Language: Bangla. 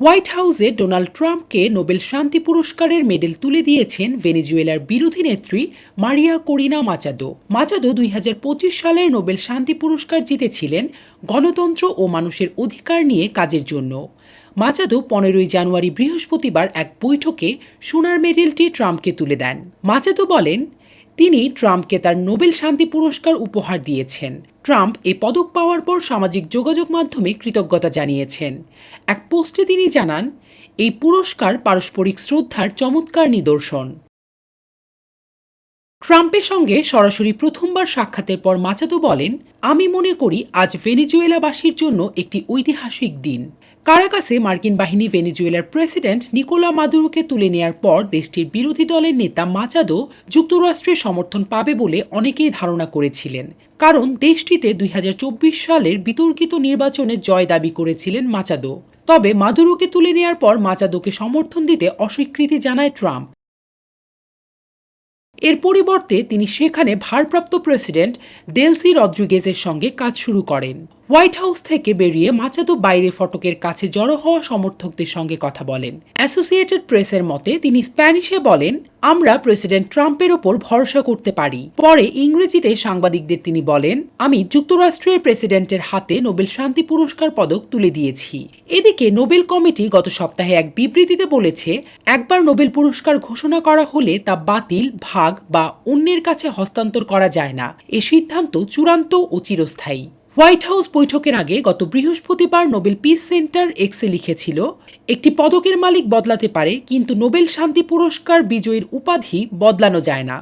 হোয়াইট হাউসে ডোনাল্ড ট্রাম্পকে নোবেল শান্তি পুরস্কারের মেডেল তুলে দিয়েছেন ভেনেজুয়েলার বিরোধী নেত্রী মারিয়া করিনা মাচাদো। মাচাদো দুই হাজার পঁচিশ সালের নোবেল শান্তি পুরস্কার জিতেছিলেন গণতন্ত্র ও মানুষের অধিকার নিয়ে কাজের জন্য। মাচাদো পনেরোই জানুয়ারি বৃহস্পতিবার এক বৈঠকে সোনার মেডেলটি ট্রাম্পকে তুলে দেন। মাচাদো বলেন তিনি ট্রাম্পকে তার নোবেল শান্তি পুরস্কার উপহার দিয়েছেন। ট্রাম্প এ পদক পাওয়ার পর সামাজিক যোগাযোগ মাধ্যমে কৃতজ্ঞতা জানিয়েছেন। এক পোস্টে তিনি জানান, এই পুরস্কার পারস্পরিক শ্রদ্ধার চমৎকার নিদর্শন। ট্রাম্পের সঙ্গে সরাসরি প্রথমবার সাক্ষাতের পর মাচাদো বলেন, আমি মনে করি আজ ভেনিজুয়েলাবাসীর জন্য একটি ঐতিহাসিক দিন। কারাকাসে মার্কিন বাহিনী ভেনিজুয়েলার প্রেসিডেন্ট নিকোলা মাদুরোকে তুলে নেয়ার পর দেশটির বিরোধী দলের নেতা মাচাদো যুক্তরাষ্ট্রের সমর্থন পাবে বলে অনেকেই ধারণা করেছিলেন। কারণ দেশটিতে দুই হাজার চব্বিশ সালের বিতর্কিত নির্বাচনে জয় দাবি করেছিলেন মাচাদো। তবে মাদুরোকে তুলে নেয়ার পর মাচাদোকে সমর্থন দিতে অস্বীকৃতি জানায় ট্রাম্প। এর পরিবর্তে তিনি সেখানে ভারপ্রাপ্ত প্রেসিডেন্ট দেলসি রদ্রিগেজের সঙ্গে কাজ শুরু করেন। হোয়াইট হাউস থেকে বেরিয়ে মাচাদো বাইরে ফটকের কাছে জড়ো হওয়া সমর্থকদের সঙ্গে কথা বলেন। অ্যাসোসিয়েটেড প্রেসের মতে, তিনি স্প্যানিশে বলেন, আমরা প্রেসিডেন্ট ট্রাম্পের ওপর ভরসা করতে পারি। পরে ইংরেজিতে সাংবাদিকদের তিনি বলেন, আমি যুক্তরাষ্ট্রের প্রেসিডেন্টের হাতে নোবেল শান্তি পুরস্কার পদক তুলে দিয়েছি। এদিকে নোবেল কমিটি গত সপ্তাহে এক বিবৃতিতে বলেছে, একবার নোবেল পুরস্কার ঘোষণা করা হলে তা বাতিল, ভাগ বা অন্যের কাছে হস্তান্তর করা যায় না। এ সিদ্ধান্ত চূড়ান্ত ও চিরস্থায়ী। হোয়াইট হাউস বৈঠকের আগে গত বৃহস্পতিবার নোবেল পিস সেন্টার এক্সে লিখেছিল, একটি পদকের মালিক বদলাতে পারে, কিন্তু নোবেল শান্তি পুরস্কার বিজয়ীর উপাধি বদলানো যায় না।